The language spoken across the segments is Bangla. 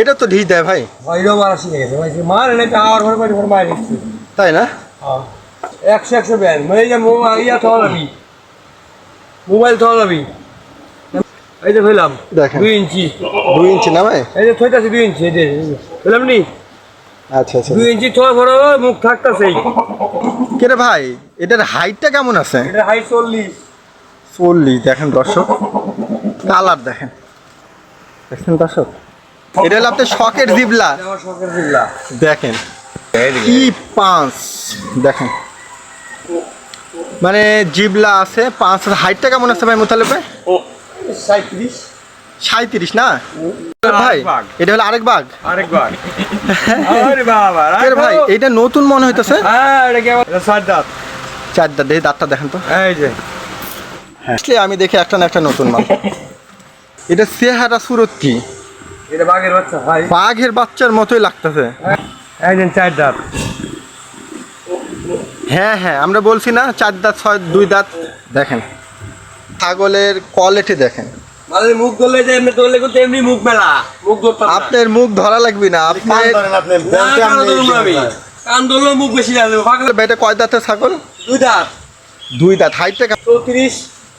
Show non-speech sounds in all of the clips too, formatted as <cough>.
এটা তো ঢিস দেয় ভাই। ভাইরও মারা শিখে গেছে। ভাই মার এনে টাওয়ার ঘরে বাড়ি ঘরে দিচ্ছে। তাই না? একশো একশো ব্যান। মানে এই যে মোবাইল ইয়া থোয়া যাবি মোবাইল থোয়া যাবি এই যে ফেলাম দেখেন। দুই ইঞ্চি। দুই ইঞ্চি না ভাই? এই যে থইতাছি দুই ইঞ্চি এই যে ফেলাম নি? আচ্ছা আচ্ছা। দুই ইঞ্চি থোয়া ভরা মুখ থাকতাছেই। কেরে ভাই? এটার হাইটটা কেমন আছে? এটা হাই চল্লিশ। চল্লিশ দেখেন দর্শক। কালার দেখেন। দেখছেন দর্শক? এটা হলো আপনার শখের জিবলা। শখের দেখেন কি পাঁচ। দেখেন। মানে জিবলা আছে পাঁচ হাইটটা কেমন আছে ভাই মোতালে ভাই সাঁত্রিশ সাঁত্রিশ না? ভাই এটা হলো আরেক বাঘ। আরেকবার আরে বাবা ভাই এটা নতুন মনে হইতেছে? হ্যাঁ কেমন সাত দাঁত। চার দাঁত। দাঁতটা দেখেন তো। এই যে। আসলে আমি দেখি একটা না একটা নতুন মাল। এটা চেহারা সুরত। কি এটা বাঘের বাচ্চা ভাই। বাঘের বাচ্চার মতোই লাগতেছে। একজন চার দাঁত। হ্যাঁ হ্যাঁ আমরা বলছি না চার দাঁত ছয় দুই দাঁত। দেখেন ছাগলের কোয়ালিটি দেখেন। মানে মুখ ধরলে যে এমনি ধরলে কিন্তু এমনি মুখ মেলা মুখ ধরতাম আপনার মুখ ধরা লাগবে না আপনার না, কান ধরুন না আমি। কান ধরলেও মুখ বেশি লাগবে। কয় দাঁতের ছাগল? দুই দাঁত। দুই দাঁত হাইটটা চৌত্রিশ।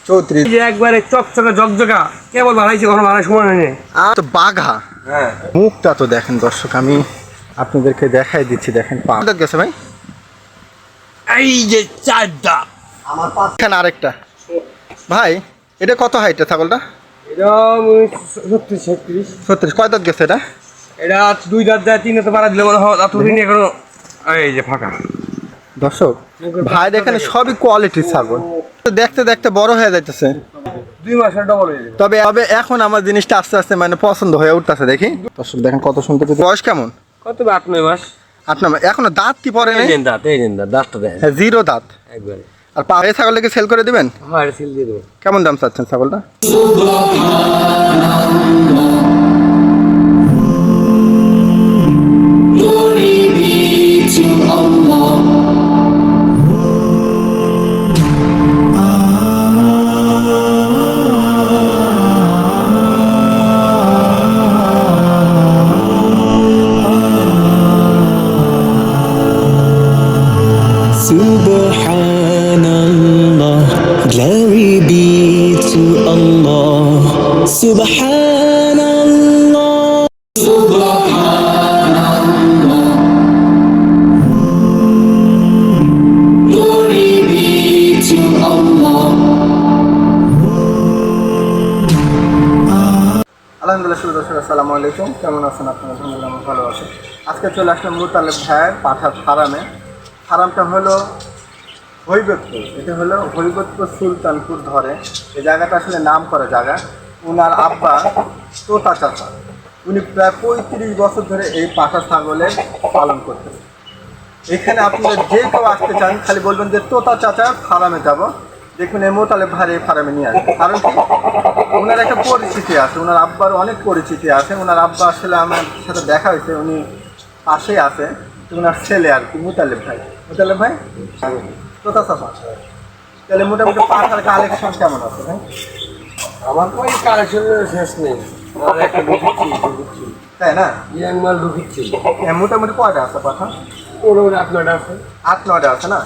চৌত্রিশ। যে একবারে চকচকা জকজকা কেবল বানাইছে কোনো মানুষ সময় নেই আর তো বাঘা। হ্যাঁ। মুখটা তো দেখেন দর্শক আমি আপনাদেরকে দেখাই দিচ্ছি দেখেন পা। দাঁত গেছে ভাই? এই যে চার দাঁত এখানে আরেকটা। ভাই এটা কত হাইটটা ছাগলটা? এটা ছত্রিশ ছত্রিশ। ছত্রিশ কয় দাঁত গেছে এটা? এটা দুই দাঁত দেয় তিন দাঁত বাড়া দিলে মনে হয় এতদিন এখনও। এই যে ফাঁকা। দর্শক ভাই এখানে সবই কোয়ালিটির ছাগল। দেখতে দেখতে বড় হয়ে যাইতেছে। দুই মাসের ডবল হয়ে যাবে। তবে তবে এখন আমার জিনিসটা আস্তে আস্তে মানে পছন্দ হয়ে উঠতেছে দেখি। দর্শক দেখেন কত সুন্দর বয়স কেমন? কত আট নয় মাস? আট নম্বর এখনও দাঁত কি পরে নেই? দাঁত এই দেন দাঁত দাঁতটা দেন। হ্যাঁ জিরো দাঁত। একবারে। আর পা এই ছাগলটাকে সেল করে দিবেন? হ্যাঁ সিল দিয়ে দেবো। কেমন দাম চাচ্ছেন ছাগলটা? আসসালামু আলাইকুম। কেমন আছেন আপনারা? আলহামদুলিল্লাহ, আমি ভালো আছি। আজকে চলে আসলাম মুতালেব ভাইয়ের পাঠার ফার্মে। ফার্মটা হলো হৈবতপুর। এটা হলো হৈবতপুর সুলতানপুর ধরে। এই জায়গাটা আসলে নাম করা জায়গা। ওনার আব্বা তোতা চাচা। উনি প্রায় পঁয়ত্রিশ বছর ধরে এই পাঠা ছাগলের পালন করতেন এখানে আপনারা যে কেউ আসতে চান, খালি বলবেন যে তোতা চাচা ফার্মে যাব। দেখুন এই মোতালে ভারে ফার্মে নিয়ে আসবে। কারণ কি? ওনার একটা পরিচিতি আছে ওনার আব্বার অনেক পরিচিতি আছে। ওনার আব্বা আসলে আমার সাথে দেখা হয়েছে উনি পাশেই আছে। ওনার ছেলে আর কি মুতালেব ভাই। মুতালেব ভাই? তোতা চাচা? তাহলে মোটামুটি পাঠার কালেকশন কেমন আছে ভাই? আমার তো এই কালেকশনের শেষ নেই। তাই না? ইয়াং মাল ঢুকিচ্ছি মোটামুটি কয়টা আছে পাঠা? ওর আপনার আছে। আট নয়টা আছে না?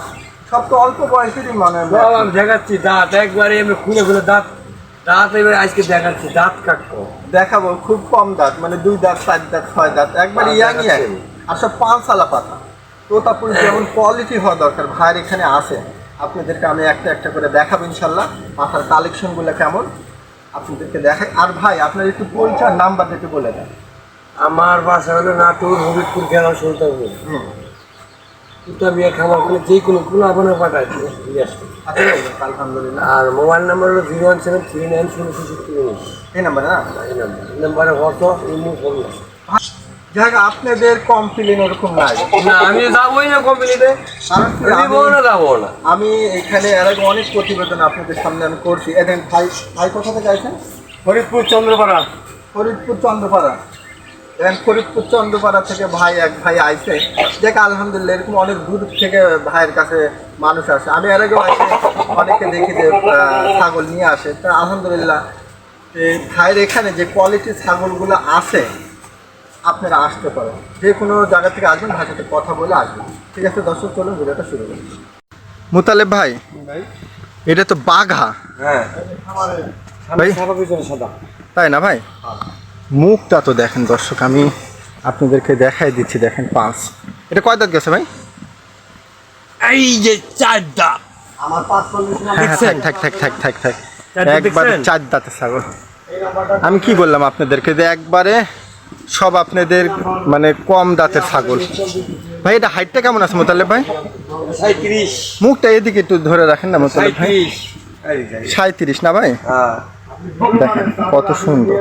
সব তো অল্প বয়সেরই মনে হয়। আমি দেখাচ্ছি দাঁত। একবারে এমনি খুলে খুলে দাঁত দাঁত এবারে আজকে দেখাচ্ছি দাঁত কাটবো। দেখাবো খুব কম দাঁত মানে দুই দাঁত চার দাঁত ছয় দাঁত একবার পাঁচ ইয়াং ইয়াং। আর সব পাঁচ আলা পাতা। তোতাপুরি যেমন কোয়ালিটি হওয়া দরকার ভাইয়ের এখানে আছে। আপনাদেরকে আমি একটা একটা করে দেখাবো ইনশাল্লাহ পাতার কালেকশনগুলো কেমন আপনাদেরকে দেখাই। আর ভাই আপনার একটু পরিচয় নাম্বার একটু বলে দেন। আমার বাসা হলো নাটোর হবিবপুর গেলাম সুলতানপুর। হুম। দুটা যে কোনো কোনো আপনার পাঠায় আলহামদুলিল্লাহ আর মোবাইল নাম্বার হলো zero one seven three nine শূন্য ছেষট্টি উনিশ এই নাম্বার না? এই নাম্বার। এই নাম্বারে হোয়াটসঅ্যাপ ইমো ফোন যাক আপনাদের কমপ্লেন ওরকম নাই। না আমি যাবোই না কোম্পানিতে যাব আমি- না যাব না। আমি এখানে এর আগে অনেক প্রতিবেদন আপনাদের সামনে আমি করছি। এদের ভাই ভাই কোথা থেকে আছেন ফরিদপুর চন্দ্রপাড়া। ফরিদপুর চন্দ্রপাড়া। এখন ফরিদপুর চন্দ্রপাড়া থেকে ভাই এক ভাই আইছে। দেখ আলহামদুলিল্লাহ এরকম অনেক দূর থেকে ভাইয়ের কাছে মানুষ আসে। আমি এর আগেও আসে অনেকে দেখি যে ছাগল নিয়ে আসে। তা আলহামদুলিল্লাহ এই ভাইয়ের এখানে যে কোয়ালিটির ছাগলগুলো আছে আপনারা আসতে পারেন। যে কোনো জায়গা থেকে আসবেন ভাইয়ের সাথে কথা বলে আসবেন। ঠিক আছে দর্শক চলুন ভিডিওটা শুরু করি। মুতালেব ভাই ভাই। এটা তো বাঘা। হ্যাঁ। ভাই। সাদা তাই না ভাই? মুখটা তো দেখেন দর্শক আমি আপনাদেরকে দেখাই দিচ্ছি দেখেন পাঁচ এটা কয় দাঁত গেছে ভাই? এই যে চার দাঁত আমার পাঁচ দেখছেন? থাক থাক থাক থাক থাক দাঁত একবারে? চার দাঁতের ছাগল। আমি কি বললাম আপনাদেরকে যে একবারে সব আপনাদের মানে কম দাঁতের ছাগল। ভাই এটা হাইটটা কেমন আছে মোতালেব ভাই? সাঁত্রিশ মুখটা এদিকে একটু ধরে রাখেন না মোতালেব ভাই। সাঁত্রিশ সাঁত্রিশ না ভাই? হ্যাঁ। দেখেন কত সুন্দর।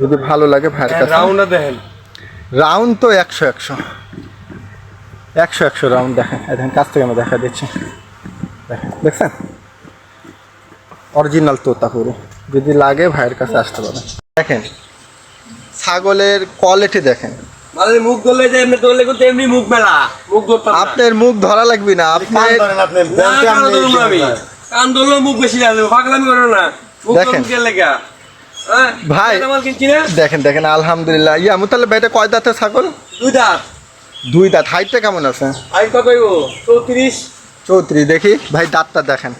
যদি ভালো লাগে ভাইয়ের কাছে। রাউন্ডটা দেখেন। রাউন্ড তো একশো একশো। একশো একশো রাউন্ড দেখেন। দেখেন কাছ থেকে আমি দেখা দিচ্ছি। দেখেন দেখছেন? অরিজিনাল তোতা পুরো যদি লাগে ভাইয়ের কাছে আসতে পারে দেখেন ছাগলের কোয়ালিটি দেখেন। মানে মুখ ধরলে যে এমনি ধরলে কিন্তু এমনি মুখ মেলা। মুখ ধরতাম আপনার মুখ ধরা লাগবে না। আপনি না, কান। ধরলেও মুখ বেশি লাগবে। পাগলামি করো না। দেখেন। হ্যাঁ ভাই। দেখেন দেখেন আলহামদুলিল্লাহ। ইয়া মুতালে ভাইটা কয় দাঁতের ছাগল? দুই দাঁত। দুই দাঁত। হাইটটা কেমন আছে? আমি চৌত্রিশ। চৌত্রিশ দেখি। ভাই দাঁতটা দেখেন।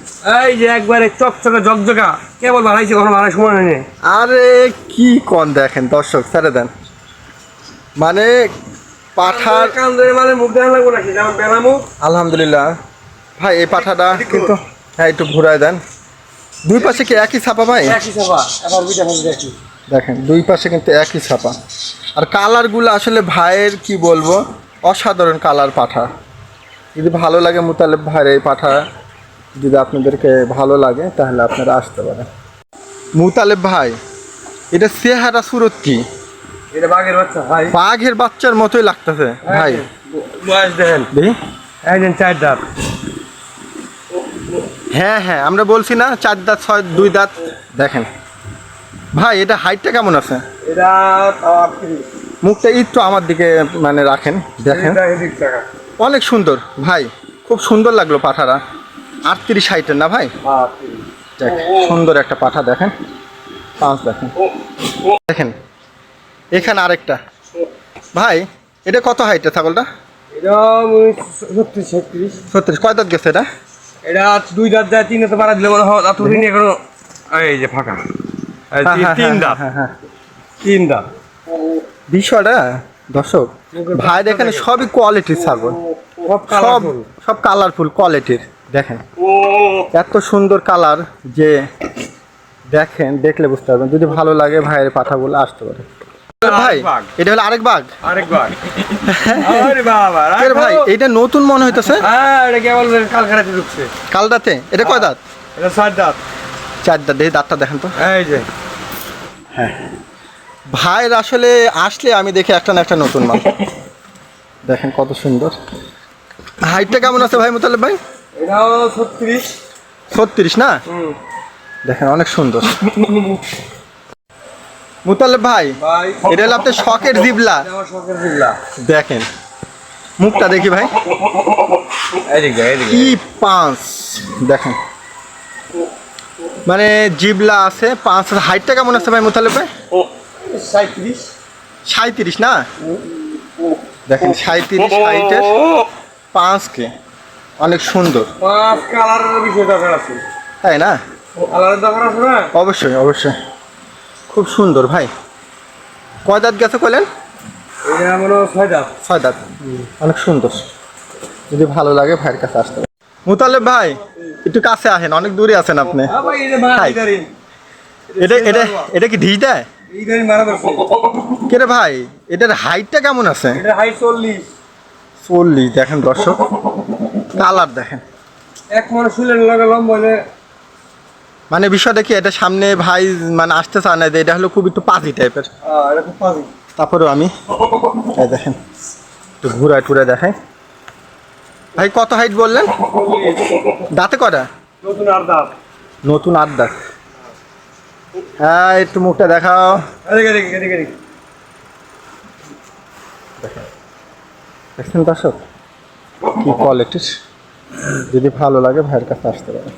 এই যে একবারে চকচকে জকজকা। কেবল বানাইছে কোনো বানাই সময় নেই? আরে কি কোন দেখেন দর্শক ছেড়ে দেন। মানে পাঠার মানে মুখ দেখা লাগবো নাকি? বেলা মুখ। আলহামদুলিল্লাহ। ভাই এই পাঠাটা কিন্তু হ্যাঁ একটু ঘুরায় দেন। দুই পাশে কি একই ছাপা ভাই? একই এবার বিটা হবে দেখি। দেখেন দুই পাশে কিন্তু একই ছাপা। আর কালারগুলো আসলে ভাইয়ের কি বলব? অসাধারণ কালার পাঠা। যদি ভালো লাগে মুতালেব ভাইয়ের এই পাঠা যদি আপনাদেরকে ভালো লাগে তাহলে আপনারা আসতে পারেন। মুতালেব ভাই এটা চেহারা সুরত কি এটা বাঘের বাচ্চা ভাই। বাঘের বাচ্চার মতোই লাগতেছে ভাই। বয়স দেখেন। চার দাঁত। হ্যাঁ হ্যাঁ আমরা বলছি না চার দাঁত ছয় দুই দাঁত। দেখেন। ভাই এটা হাইটটা কেমন আছে? এটা মুখটা একটু আমার দিকে মানে রাখেন দেখেন। এটা এদিক টাকা। অনেক সুন্দর ভাই খুব সুন্দর লাগল পাঠারা আটত্রিশ হাইটের না ভাই? দেখ সুন্দর একটা পাঠা দেখেন। পাঁচ দেখেন। দেখেন এখানে আরেকটা। ভাই এটা কত হাইটের ছাগলটা? এটা ছত্রিশ ছত্রিশ কয় দাঁত গেছে এটা? এটা দুই দাঁত যায় তিন দাঁত বাড়া দিলে মনে হয় এত দিন এখনও এই যে ফাঁকা। হ্যাঁ, তিন- হ্যাঁ, হ্যাঁ, দাঁত। তিন দাঁত। বিষয়টা দর্শক ভাই এখানে সবই কোয়ালিটির ছাগল। সব সব কালারফুল কোয়ালিটির দেখেন। এত সুন্দর কালার যে দেখেন দেখলে বুঝতে পারবেন। যদি ভালো লাগে ভাইয়ের পাঠাগুলো আসতে পারে। ভাই এটা হলো আরেক বাঘ। আরেকবার <laughs> আরে বাবা এর ভাই এটা নতুন মনে হইতেছে? হ্যাঁ এটা কেবল কালকারাতে ঢুকছে? কালদাতে? এটা কয় দাঁত? এটা চার দাঁত। চার দাঁত দাঁতটা দেখেন তো। এই যে। ভাইয়ের আসলে আসলে আমি দেখি একটা না একটা নতুন মাল। <laughs> দেখেন কত সুন্দর। হাইটটা কেমন আছে ভাই মোতালেব ভাই? ছত্রিশ। ছত্রিশ না? দেখেন অনেক সুন্দর। <laughs> মুতালেব ভাই এটা হলো আপনার শখের জিবলা। শখের দেখেন মুখটা দেখি ভাই। কি পাঁচ দেখেন। মানে জিবলা আছে পাঁচ হাইটটা কেমন আছে ভাই মোতালেব ভাই? সাঁত্রিশ সাঁত্রিশ না? দেখেন সাঁত্রিশ হাইটের পাঁচ কে অনেক সুন্দর। পাঁচ কালারের বিষয় দরকার আছে। তাই না? কালারের দরকার আছে না? অবশ্যই অবশ্যই। খুব সুন্দর ভাই। কয় দাঁত গেছে কইলেন? হয় ছয় দাঁত। ছয় দাঁত। অনেক সুন্দর। যদি ভালো লাগে ভাইয়ের কাছে আসতে হবে মুতালেব ভাই একটু কাছে আসেন অনেক দূরে আছেন আপনি। হ্যাঁ ভাই এটা এটা এটা কি ইদারিং কেরে ভাই এটার হাইটটা কেমন আছে? চল্লিশ। চল্লিশ দেখেন দর্শক। কালার দেখেন। এক মানুষ লম্বা মানে বিষয়টা কি এটা সামনে ভাই মানে আসতে চায় না যে এটা হলো খুব একটু পাজি টাইপের খুব পাজি। তারপরেও আমি এই দেখেন একটু ঘুরায় টুরে দেখাই। ভাই কত হাইট বললেন? দাঁতে কটা নতুন আর দাঁত। নতুন আট দাঁত। হ্যাঁ একটু মুখটা দেখাও। দেখছেন দর্শক? কি কোয়ালিটির যদি ভালো লাগে ভাইয়ের কাছে আসতে পারে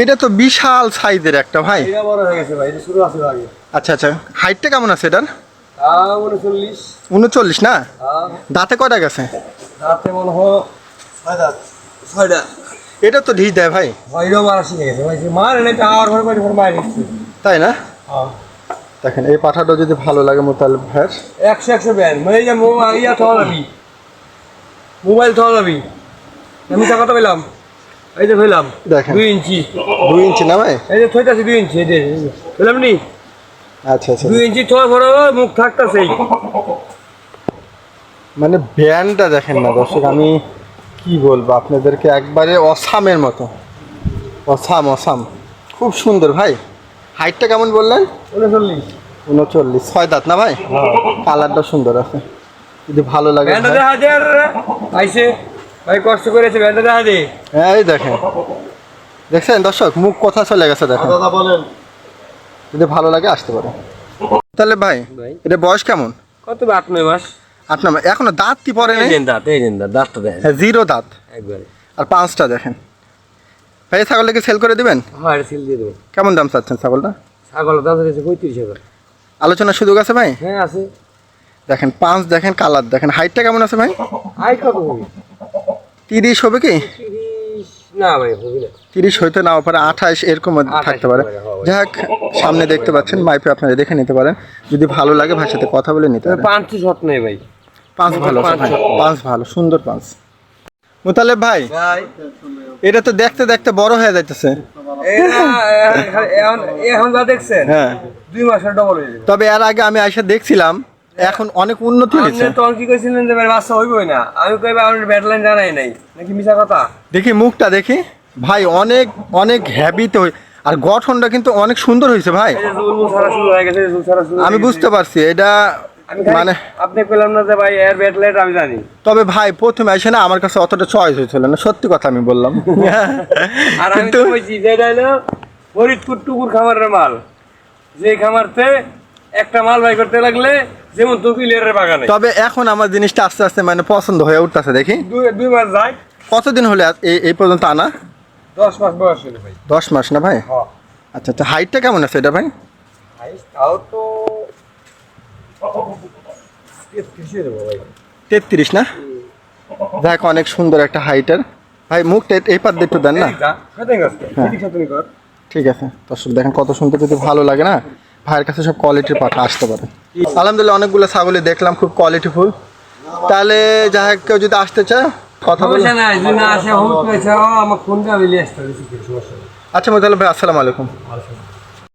এটা তো বিশাল সাইজের একটা ভাই। এটা বড় হয়ে গেছে ভাই এটা শুরু আছে আগে আচ্ছা আচ্ছা। হাইটটা কেমন আছে এটার? উনচল্লিশ। উনচল্লিশ না? হ্যাঁ। দাঁতে কয়টা গেছে? রাতে মনে হয় ছয়টা ছয়টা এটা তো ঢিস দেয় ভাই। ভাইরাও মারা শিখে গেছে। ভাই সে মারে নাই টাওয়ার ঘরে দিচ্ছে তাই না? হ্যাঁ। দেখেন এই পাঠাটা যদি ভালো লাগে মোতাল ভাইয়ের। একশো একশো ব্যান। মানে যে মোবাইল ইয়া থলাবি মোবাইল থলাবি আমি কথা পেলাম। এই যে পেলাম দেখেন। দুই ইঞ্চি। দুই ইঞ্চি না ভাই? এই যে থইতাছি দুই ইঞ্চি এই যে। পেলাম নি? আচ্ছা আচ্ছা। দুই ইঞ্চি থোয়া ভরা মুখ থাকতাছেই মানে ব্যান্ডটা দেখেন না দর্শক আমি কি বলব আপনাদেরকে একবারে অসামের মতো। Awesome awesome. খুব সুন্দর ভাই। হাইটটা কেমন বললেন? উনচল্লিশ। উনচল্লিশ। ছয় দাঁত না ভাই? কালারটা সুন্দর আছে। যদি ভালো লাগে আর আইসে ভাই কষ্ট করেছে ব্যান্ডটা দেখা দে। হ্যাঁ এই দেখেন। দেখছেন দর্শক? মুখ কথা চলে গেছে দেখেন। দাদা বলেন। যদি ভালো লাগে আসতে পারে। তাহলে ভাই ভাই। এটা বয়স কেমন? কত আট নয় মাস? আট নম্বর এখনও দাঁতটি পরে নেই? দাঁত এই দেন দাঁত দাঁতটা দেন। হ্যাঁ জিরো দাঁত। একবারে। আর পাঁচটা দেখেন। ভাই এই ছাগলটাকে সেল করে দিবেন? হ্যাঁ এটা সিল দিয়ে দেবো। কেমন দাম চাচ্ছেন ছাগলটা? ছাগলের দাম হচ্ছে পঁয়ত্রিশ হাজার। আলোচনার সুযোগ আছে ভাই? হ্যাঁ আছে। দেখেন পাঁচ দেখেন কালার দেখেন। হাইটটা কেমন আছে ভাই? হাইট কত তিরিশ হবে কি? তিরিশ না ভাই হবে না। তিরিশ হইতে নাও পারে আঠাশ এরকম থাকতে পারে। যাক সামনে দেখতে পাচ্ছেন মাইপে আপনারা দেখে নিতে পারেন যদি ভালো লাগে ভাইয়ের সাথে কথা বলে নিতে পারেন। পাঁচ শট নেই ভাই। পাঁচ ভালো পাঁচ। পাঁচ ভালো সুন্দর পাঁচ। মুতালেব ভাই ভাই। এটা তো দেখতে দেখতে বড় হয়ে যাইতেছে। এখন এখন যা দেখছেন হ্যাঁ। দুই মাসের ডবল হয়ে তবে এর আগে আমি আইসা দেখছিলাম এখন অনেক উন্নতি হয়েছে। আপনি তখন কি কইছিলেন যে ভাই বাচ্চা হইবই না। আমি কইবা আমার ব্যাটলাইন জানাই নাই। নাকি মিছা কথা? দেখি মুখটা দেখি। ভাই অনেক অনেক হ্যাবিতে হই আর গঠনটা কিন্তু অনেক সুন্দর হয়েছে ভাই। আমি বুঝতে পারছি এটা মানে আপনি কইলাম না যে ভাই এর ব্যাটলাইট আমি জানি। তবে ভাই প্রথমে এসে না আমার কাছে অতটা চয়েস হয়েছিল না সত্যি কথা আমি বললাম। <laughs> আর আমি তো কইছি যে এটা হলো ফরিদপুর টুকুর খামারের মাল। যে খামারতে একটা মাল বাই করতে লাগলে যেমন তকিলের বাগানে। তবে এখন আমার জিনিসটা আস্তে আস্তে মানে পছন্দ হয়ে উঠতেছে দেখি। দুই দুই মাস যায়। কতদিন হলে এই পর্যন্ত আনা? দশ মাস বয়স হলো ভাই। দশ মাস না ভাই? হ্যাঁ। আচ্ছা আচ্ছা হাইটটা কেমন আছে এটা ভাই? হাইস তাও তো তেত্রিশে না? দেখ অনেক সুন্দর একটা হাইটের। ভাই মুখটা এই দিয়ে একটু দেন না। এদিক যা, সাথে গেছে, এদিক সাথে কর। ঠিক আছে দর্শক দেখেন কত সুন্দর যদি ভালো লাগে না। ভাইয়ের কাছে সব কোয়ালিটির পাঠা আসতে পারে। আলহামদুলিল্লাহ অনেকগুলো ছাগলই দেখলাম খুব কোয়ালিটি ফুল তাহলে যা হোক কেউ যদি আসতে চায় কথা বলে। আচ্ছা মোদাল ভাই আসসালামু আলাইকুম।